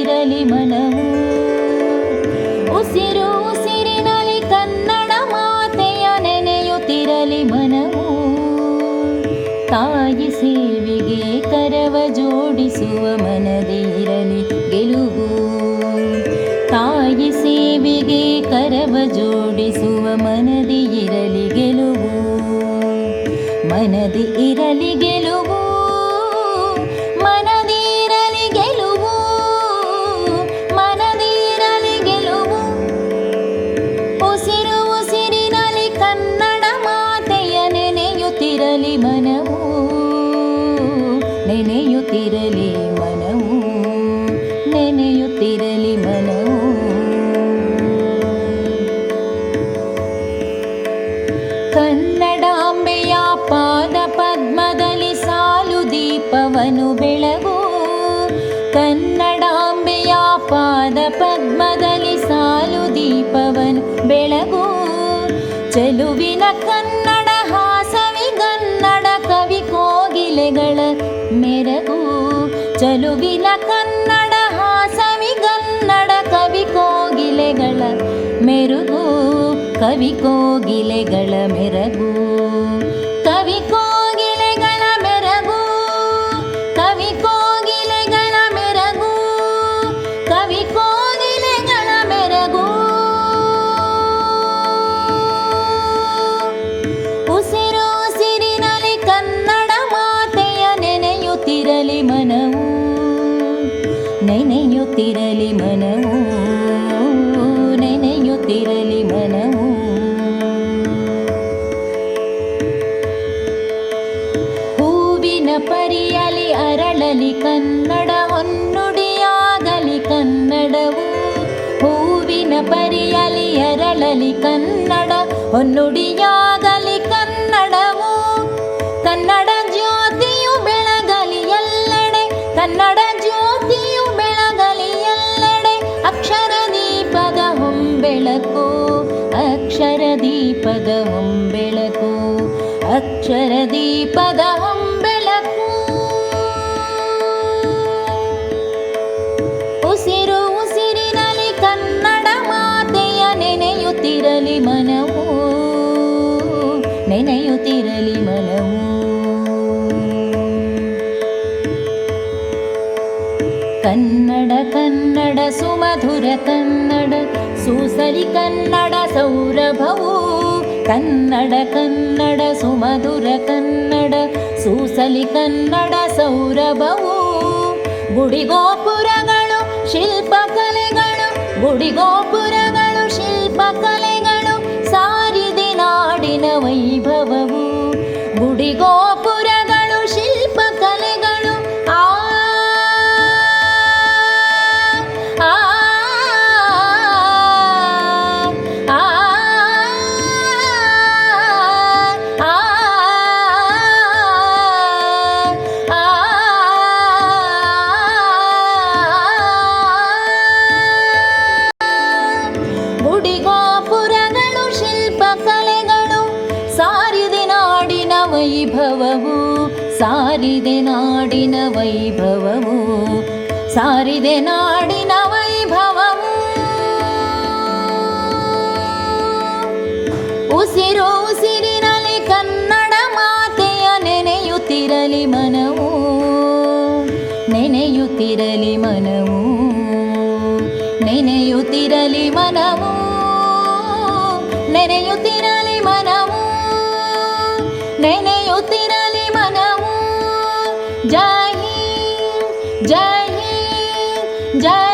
ಇರಲಿ ಮನವು. ಉಸಿರು ಉಸಿರಿನಲ್ಲಿ ಕನ್ನಡ ಮಾತೆಯ ನೆನೆಯುತ್ತಿರಲಿ ಮನವು. ತಾಯಿ ಸೇವೆಗೆ ಕರವ ಜೋಡಿಸುವ ಮನದಿ ಇರಲಿ ಗೆಲುವು. ತಾಯಿ ಸೇವೆಗೆ ಕರವ ಜೋಡಿಸುವ ಮನದಿ ಇರಲಿ ಗೆಲುವು. ಮನದಿ ಇರಲಿ ಗೆಲುವು. ನೆನೆಯುತ್ತಿರಲಿ ಮನವು ನೆನೆಯುತ್ತಿರಲಿ ಮನವು ನೆನೆಯುತ್ತಿರಲಿ ಮನವು. ಕನ್ನಡಾಂಬೆಯ ಪಾದ ಪದ್ಮದಲ್ಲಿ ಸಾಲು ದೀಪವನು ಬೆಳಗು. ಕನ್ನಡಾಂಬೆಯ ಪಾದ ಪದ್ಮದಲ್ಲಿ ಸಾಲು ದೀಪವನು ಬೆಳಗು. ಚೆಲುವಿನ ಕನ್ನಡ ಕೋಗಿಲೆಗಳ ಮೆರುಗು ಕವಿ ಕೋಗಿಲೆಗಳ ಮೆರಗು. ಕವಿ ಕೋಗಿಲೆಗಳ ಮೆರಗು ಕವಿ ಕೋಗಿಲೆಗಳ ಮೆರಗು. ಕವಿ ಕೋಗಿಲೆಗಳ ಮೆರಗು. ಉಸಿರು ಉಸಿರಿನಲ್ಲಿ ಕನ್ನಡ ಮಾತೆಯ ನೆನೆಯುತ್ತಿರಲಿ ಮನವು ನೆನೆಯುತ್ತಿರಲಿ ಮನವು. ಪರಿಯಲಿ ಅರಳಲಿ ಕನ್ನಡ ಹೊನ್ನುಡಿಯಾಗಲಿ ಕನ್ನಡವು. ಹೂವಿನ ಪರಿಯಲಿ ಅರಳಲಿ ಕನ್ನಡ ಹೊನ್ನುಡಿಯಾಗಲಿ ಅಕ್ಷರ ಹಂಬೆಳಕು. ಉಸಿರು ಉಸಿರಿನಲ್ಲಿ ಕನ್ನಡ ಮಾತೆಯ ನೆನೆಯುತ್ತಿರಲಿ ಮನವು. ನೆನೆಯುತ್ತಿರಲಿ ಮನವು. ಕನ್ನಡ ಕನ್ನಡ, ಸುಮಧುರ ಕನ್ನಡ, ಸೂಸಲಿ ಕನ್ನಡ ಸೌರಭವು. ಕನ್ನಡ ಕನ್ನಡ ಸುಮಧುರ ಕನ್ನಡ ಸೂಸಲಿ ಕನ್ನಡ ಸೌರಭವು. ಗುಡಿಗೋಪುರಗಳು ಶಿಲ್ಪಕಲೆಗಳು ಗುಡಿಗೋಪುರಗಳು ಶಿಲ್ಪಕಲೆಗಳು ನಾಡಿನ ವೈಭವವು, ಸಾರಿದೆ ನಾಡಿನ ವೈಭವವು. ಉಸಿರು ಉಸಿರಿನಲ್ಲಿ ಕನ್ನಡ ಮಾತೆಯ ನೆನೆಯುತ್ತಿರಲಿ ಮನವು ನೆನೆಯುತ್ತಿರಲಿ ಮನವು ನೆನೆಯುತ್ತಿರಲಿ ಮನವು ನೆನೆಯುತ್ತಿರಲಿ ಮನವು जय हिंद जय हिंद जय